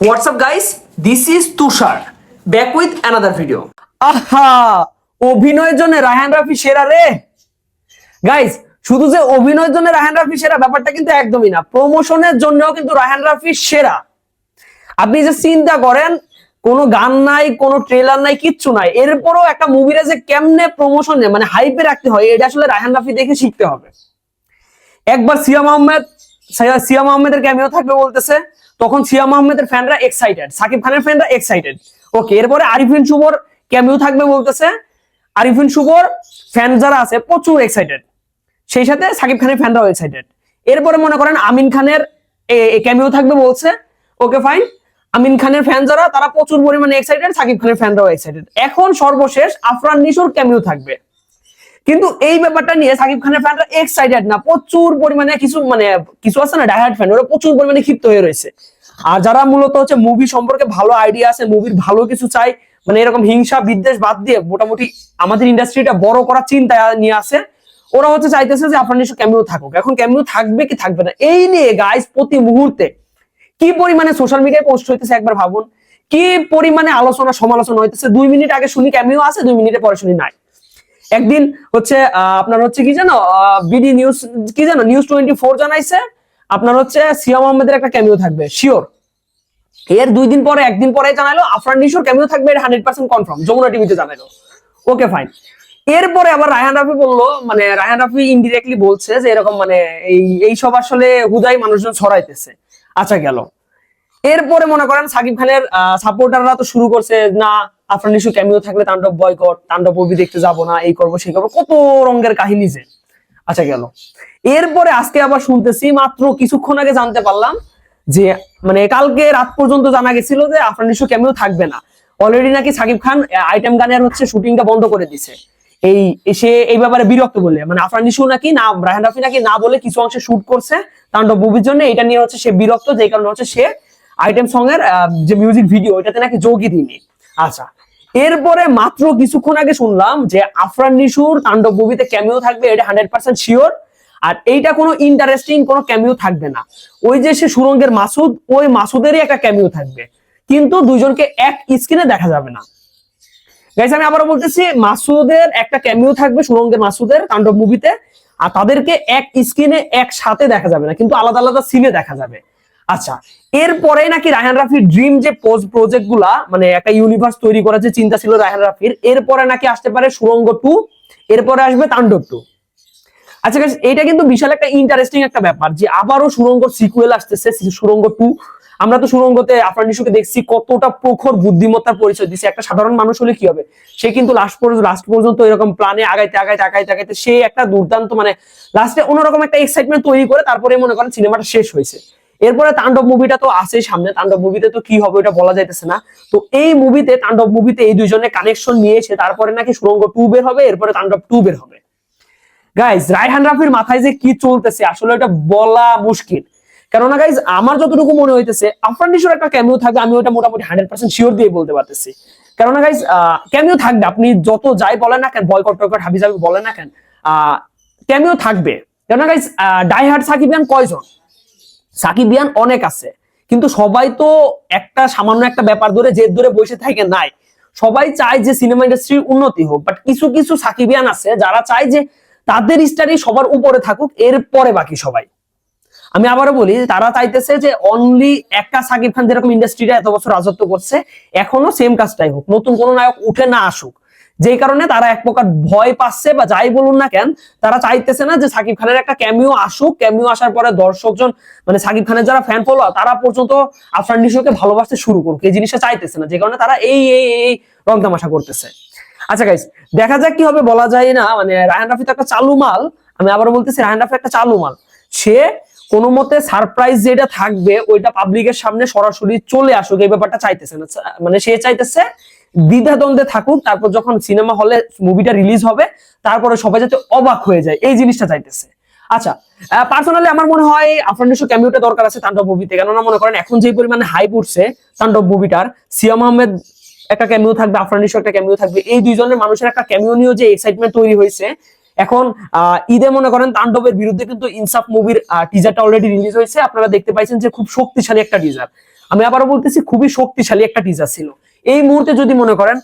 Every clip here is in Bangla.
Up, guys? This is Tushar back with another video. আহা অভিনয়ের জন্য রায়হান রাফি সেরা রে। গাইস শুধু যে অভিনয়ের জন্য রায়হান রাফি সেরা ব্যাপারটা কিন্তু একদমই না। প্রমোশনের জন্যও কিন্তু রায়হান রাফি সেরা। আপনি যে চিন্তা করেন কোনো গান নাই কোনো ট্রেলার নাই কিচ্ছু নাই। এরপরও একটা মুভিরে যে কেমনে প্রমোশন মানে হাইপে রাখতে হয় এটা আসলে রায়হান রাফি দেখে শিখতে হবে। একবার সিয়াম আহমেদ সিয়াম আহমেদের ক্যামিও থাকবে বলতেছে। তখন সিয়াম আহমেদের ফ্যানরা এক্সাইটেড সাকিব খানের ফ্যানরা এক্সাইটেড ওকে এরপরে আরিফিন শুভর ক্যামিও থাকবে বলতেছে। আরিফিন শুভর ফ্যান যারা আছে, প্রচুর এক্সাইটেড সেই সাথে সাকিব খানের ফ্যানরাও এক্সাইটেড এরপরে মনে করেন আমিন খানের ক্যামিও থাকবে বলছে। ওকে ফাইন আমিন খানের ফ্যান যারা, তারা প্রচুর পরিমাণে এক্সাইটেড সাকিব খানের ফ্যানরাও এক্সাইটেড এখন সর্বশেষ আফরান নিশোর ক্যামিও থাকবে। কিন্তু এই ব্যাপারটা নিয়ে সাকিব খানের ফ্যানরা এক্সাইটেড না। প্রচুর পরিমাণে কিছু মানে কিছু আছে না ডাইহার্ট ফ্যান ওরা প্রচুর পরিমাণে ক্ষিপ্ত হয়ে রয়েছে। আর যারা মূলত হচ্ছে মুভি সম্পর্কে ভালো আইডিয়া আছে মুভির ভালো কিছু চাই মানে এরকম হিংসা, বিদ্বেষ বাদ দিয়ে মোটামুটি আমাদের ইন্ডাস্ট্রিটা বড় করার চিন্তা নিয়ে আসে ওরা হচ্ছে চাইতেছে যে আপনার নিশ্চয় ক্যামিও থাকুক। এখন ক্যামিও থাকবে কি থাকবে না? এই নিয়ে গাইস প্রতি মুহূর্তে কি পরিমাণে সোশ্যাল মিডিয়ায় পোস্ট হইতেছে একবার ভাবুন? কি পরিমাণে আলোচনা সমালোচনা হইতেছে? দুই মিনিট আগে শুনি ক্যামিও আছে, দুই মিনিটে পরে শুনি নাই। একদিন হচ্ছে আপনার হচ্ছে কি জানো বিডি নিউজ, কি জানো, নিউজ টোয়েন্টি ফোর জানাইছে, আপনার হচ্ছে সিয়াম আহমেদের একটা ক্যামিও থাকবে শিওর এর দুই দিন পরে, একদিন পরে জানালো আফরান নিশোর ক্যামিও থাকবে, এটা হান্ড্রেড পার্সেন্ট কনফার্ম যমুনা টিভিতে জানালো ওকে ফাইন এরপরে আবার রায়হান রাফি বলল মানে রায়হান রাফি ইনডিরেক্টলি বলছে যে, এরকম মানে এই এই সব আসলে হুদাই মানুষজন ছড়াইতেছে। আচ্ছা গেল। এরপরে মনে করেন সাকিব খানের সাপোর্টাররা তো শুরু করছে, না আফরান নিশু ক্যামিও থাকলে তাণ্ডব বয়কট তাণ্ডব মুভি দেখতে যাব না, এই করব, সেই করব, কত রঙের কাহিনী যে। আচ্ছা গেল। এরপরে আজকে আবার শুনতেছি মাত্র কিছুক্ষণ আগে জানতে পারলাম যে মানে কালকে রাত পর্যন্ত জানা গেছিল যে আফরান নিশু ক্যামিও থাকবে না। অলরেডি নাকি সাকিব খান আইটেম গানের হচ্ছে শুটিংটা বন্ধ করে দিছে। এই, সে এই ব্যাপারে বিরক্ত বলে মানে আফরান নিশু নাকি না রায়হান রাফি নাকি না বলে কিছু অংশে শুট করছে তাণ্ডব মুভির জন্য, এটা নিয়ে হচ্ছে সে বিরক্ত, যেই কারণে হচ্ছে সে আইটেম সং এর যে মিউজিক ভিডিও এটাতে নাকি যোগই দিনি আচ্ছা এরপরে মাত্র কিছুক্ষণ আগে শুনলাম যে আফরান নিশুর তাণ্ডব মুভিতে ক্যামিও থাকবে, এটা হান্ড্রেড পার্সেন্ট শিওর আর এইটা কোনো ইন্টারেস্টিং কোনো ক্যামিও থাকবে না। ওই যে সে সুরঙ্গের মাসুদ, ওই মাসুদেরই একটা ক্যামিও থাকবে। কিন্তু দুইজনকে এক স্ক্রিনে দেখা যাবে না। গাইস আমি আবারও বলতেছি, মাসুদের একটা ক্যামিও থাকবে সুরঙ্গের মাসুদের তাণ্ডব মুভিতে আর তাদেরকে এক স্ক্রিনে একসাথে দেখা যাবে না, কিন্তু আলাদা আলাদা সিনে দেখা যাবে। আচ্ছা এরপরে নাকি রায়হান রাফির ড্রিম যে প্রজেক্টগুলা মানে একটা ইউনিভার্স তৈরি করার যে চিন্তা ছিল রায়হান রাফির, এরপরে নাকি আসতে পারে সুরঙ্গ টু এরপরে আসবে তাণ্ডব টু আচ্ছা এটা কিন্তু বিশাল একটা ইন্টারেস্টিং একটা ব্যাপার যে আবারও সুরঙ্গ সিকুয়েল আসতেছে সুরঙ্গ টু আমরা তো সুরঙ্গতে আফরান দেখছি কতটা প্রখর বুদ্ধিমত্তার পরিচয় দিচ্ছে একটা সাধারণ মানুষ হলে কি হবে? সে কিন্তু লাস্ট পর্যন্ত লাস্ট পর্যন্ত এরকম প্ল্যানে আগাইতে আগাইতে আগাইতে আগাইতে সে একটা দুর্দান্ত মানে লাস্টে অন্যরকম একটা এক্সাইটমেন্ট তৈরি করে তারপরে মনে করেন সিনেমাটা শেষ হয়েছে। এরপরে তাণ্ডব মুভিটা তো আছেই সামনে। তাণ্ডব মুভিতে তো কি হবে এটা বলা যাইতেছে না। তো এই মুভিতে তাণ্ডব মুভিতে এই দুইজনের কানেকশন নিয়েছে। তারপরে নাকি সুরঙ্গ টু বের হবে, এরপরে তাণ্ডব টু বের হবে। গাইজ রায়হান রাফির মাথায় যে কি চলতেছে, আসলে এটা বলা মুশকিল। কেননা গাইজ আমার যতটুকু মনে হইতেছে আফরান নিশোর একটা ক্যামিও থাকবে, আমি ওটা মোটামুটি হান্ড্রেড পার্সেন্ট শিওর দিয়ে বলতে পারতেছি। কেননা গাইজ ক্যামিও থাকবে, আপনি যত যাই বলেন না কেন বয়কট টয়কট হাবি জাবি বলেন না কেন ক্যামিও থাকবে। কেননা গাইজ ডাইহার্ট সাকিবিয়ান কয়জন? সাকিবিয়ান অনেক আছে। কিন্তু সবাই তো একটা সামান্য একটা ব্যাপার ধরে জেদ ধরে বসে থাকে নাই। সবাই চায় যে সিনেমা ইন্ডাস্ট্রির উন্নতি হোক। বাট কিছু কিছু সাকিবিয়ান আছে যারা চায় যে তাদের স্টাডি সবার উপরে থাকুক এরপরে বাকি সবাই। আমি আবারও বলি, তারা চাইতেছে যে অনলি একটা সাকিব খান যেরকম ইন্ডাস্ট্রিটা এত বছর রাজত্ব করছে, এখনও সেম কাজটাই হোক। নতুন কোনো নায়ক উঠে না আসুক। যেই কারণে তারা এক প্রকার ভয় পাচ্ছে বা যাই বলুন না কেন, তারা চাইতেছে না যে সাকিব খানের একটা ক্যামিও আসুক। ক্যামিও আসার পরে দর্শকজন মানে সাকিব খানের যারা ফ্যান ফলো তারা পর্যন্ত আফরান নিশোকে ভালোবাসতে শুরু করুক। এই জিনিসটা চাইতেছে না, যে কারণে তারা এই এই এই রং তামাশা করতেছে। আচ্ছা গাইস দেখা যাক কি হবে, বলা যায় না। মানে রায়হান রাফি তো একটা চালু মাল। আমি আবারও বলতেছি, রায়হান রাফি একটা চালু মাল। সে কোনো মতে সারপ্রাইজ যেটা থাকবে, ওইটা পাবলিকের সামনে সরাসরি চলে আসুক, এই ব্যাপারটা চাইতেছে না। মানে সে চাইতেছে দ্বিধাদ্বন্দ্বে থাকুক তারপর যখন সিনেমা হলে মুভিটা রিলিজ হবে, তারপরে সবাই যাতে অবাক হয়ে যায়। এই জিনিসটা চাইতেছে। আচ্ছা পার্সোনালি আমার মনে হয় আফরান নিশো ক্যামিওটা দরকার আছে তাণ্ডব মুভিতে কেননা মনে করেন, এখন যেই পরিমাণে হাইপ উঠছে তাণ্ডব মুভিটার সিয়াম আহমেদ একটা ক্যামিও থাকবে আফরান নিশো একটা ক্যামিও থাকবে। এই দুইজনের মানুষের একটা ক্যামিও নিয়েও যে এক্সাইটমেন্ট তৈরি হয়েছে, এখন ঈদে মনে করেন তাণ্ডবের বিরুদ্ধে কিন্তু ইনসাফ মুভির টিজারটা অলরেডি রিলিজ হয়েছে। আপনারা দেখতে পাইছেন যে খুব শক্তিশালী একটা টিজার আমি আবারও বলতেছি, খুবই শক্তিশালী একটা টিজার ছিল। এই মুহূর্তে যদি মনে করেন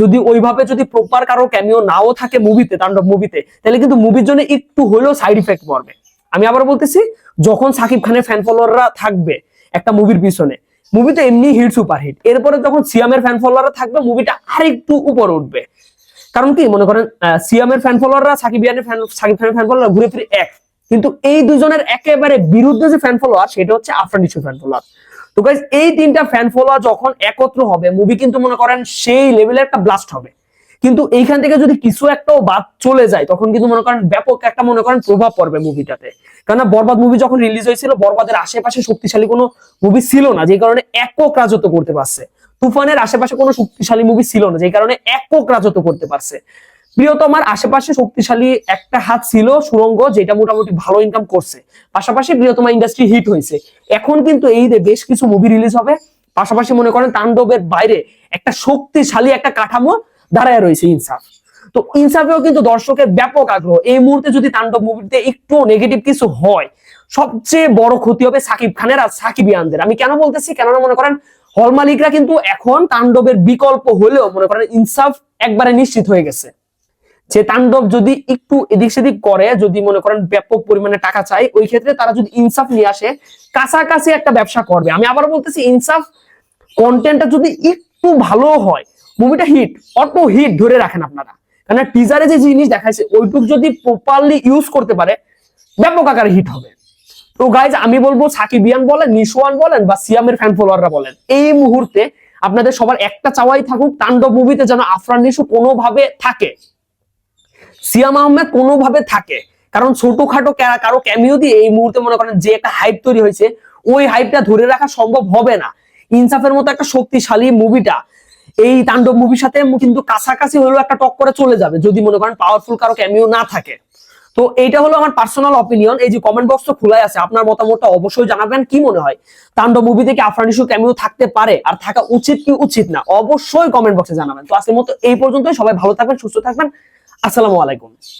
যদি ওইভাবে যদি প্রপার কারও ক্যামিও নাও থাকে মুভিতে তাণ্ডব মুভিতে তাহলে কিন্তু মুভির জন্য একটু হলেও সাইড ইফেক্ট পড়বে। আমি আবার বলতেছি, যখন সাকিব খানের ফ্যান ফলোয়াররা থাকবে একটা মুভির পিছনে মুভি তো এমনি হিট সুপার হিট এরপরে যখন সিয়ামের ফ্যান ফলোয়াররা থাকবে মুভিটা আরেকটু উপরে উঠবে। কারণ কি, মনে করেন সিয়ামের ফ্যান ফলোয়াররা সাকিব ইয়ানের ফ্যান সাকিব খানের ফ্যান ফলোয়ার ঘুরে ফিরে এক। কিন্তু এই দুজনের একেবারে বিরুদ্ধে যে ফ্যান ফলোয়ার সেটা হচ্ছে আফরান ইস্যু ফ্যান ফলোয়ার তো গাইজ এই তিনটা ফ্যান ফলোয়ার যখন একত্র হবে মুভি কিন্তু মনে করেন সেই লেভেলের একটা ব্লাস্ট হবে। কিন্তু এইখান থেকে যদি কিছু একটাও বাদ চলে যায়, তখন কিন্তু মনে করেন ব্যাপক একটা মনে করেন প্রভাব পড়বে মুভিটাতে কেননা বরবাদ মুভি যখন রিলিজ হয়েছিল, বরবাদের আশেপাশে শক্তিশালী কোনো মুভি ছিল না যে কারণে একক রাজত্ব করতে পারছে। তুফানের আশেপাশে কোনো শক্তিশালী মুভি ছিল না যে কারণে একক রাজত্ব করতে পারছে। প্রিয়তমার আশেপাশে শক্তিশালী একটা হাত ছিল সুরঙ্গ, যেটা মোটামুটি ভালো ইনকাম করছে। পাশাপাশি প্রিয়তমা ইন্ডাস্ট্রি হিট হয়েছে। এখন কিন্তু এই বেশ কিছু মুভি রিলিজ হবে, পাশাপাশি মনে করেন তাণ্ডবের বাইরে একটা শক্তিশালী একটা কাঠামো দাঁড়ায় রয়েছে ইনসাফ। তো ইনসাফেও কিন্তু দর্শকের ব্যাপক আগ্রহ। এই মুহূর্তে যদি তাণ্ডব মুভিতে একটু নেগেটিভ কিছু হয়, সবচেয়ে বড় ক্ষতি হবে সাকিব খানের আর সাকিব ইয়ানদের। আমি কেন বলতেছি? কেননা মনে করেন হল মালিকরা কিন্তু এখন তাণ্ডবের বিকল্প হলেও মনে করেন ইনসাফ একবারে নিশ্চিত হয়ে গেছে। যে তাণ্ডব যদি একটু এদিক সেদিক করে, যদি মনে করেন ব্যাপক পরিমাণে টাকা চাই ওই ক্ষেত্রে তারা যদি ইনসাফ নিয়ে আসে, কাছাকাছি একটা ব্যবসা করবে। আমি আবার বলতেছি, ইনসাফ কন্টেন্টটা যদি একটু ভালো হয় মুভিটা হিট অটো হিট ধরে রাখেন আপনারা। কারণ টিজারে যে জিনিস দেখাইছে, ওইটুক যদি প্রপারলি ইউজ করতে পারে, ব্যাপক আকারে হিট হবে। তো গাইজ আমি বলব সাকিবিয়ান বলেন নিশোয়ান বলেন, বা সিয়ামের ফ্যান ফলোয়াররা বলেন, এই মুহূর্তে আপনাদের সবার একটা চাওয়াই থাকুক, তাণ্ডব মুভিতে যেন আফরান নিশু কোনোভাবে থাকে। সিয়াম আহমেদ কোনোভাবে থাকে। কারণ ছোটখাটো কারও ক্যামিও দিয়ে এই মুহূর্তে মনে করেন যে একটা হাইপ তৈরি হয়েছে, ওই হাইপটা ধরে রাখা সম্ভব হবে না। ইনসাফের মতো একটা শক্তিশালী মুভিটা এই তাণ্ডব মুভির সাথে কিন্তু কাছাকাছি হলেও একটা টক করে চলে যাবে, যদি মনে করেন পাওয়ারফুল কারও ক্যামিও না থাকে। তো এইটা হলো আমার পার্সোনাল অপিনিয়ন এই যে কমেন্ট বক্স তো খোলাই আছে, আপনার মতামতটা অবশ্যই জানাবেন, কি মনে হয়? তাণ্ডব মুভি থেকে আফরান ইস্যু ক্যামিও থাকতে পারে? আর থাকা উচিত কি উচিত না? অবশ্যই কমেন্ট বক্সে জানাবেন। তো আজকের মতো এই পর্যন্তই, সবাই ভালো থাকবেন, সুস্থ থাকবেন। আসসালামু আলাইকুম।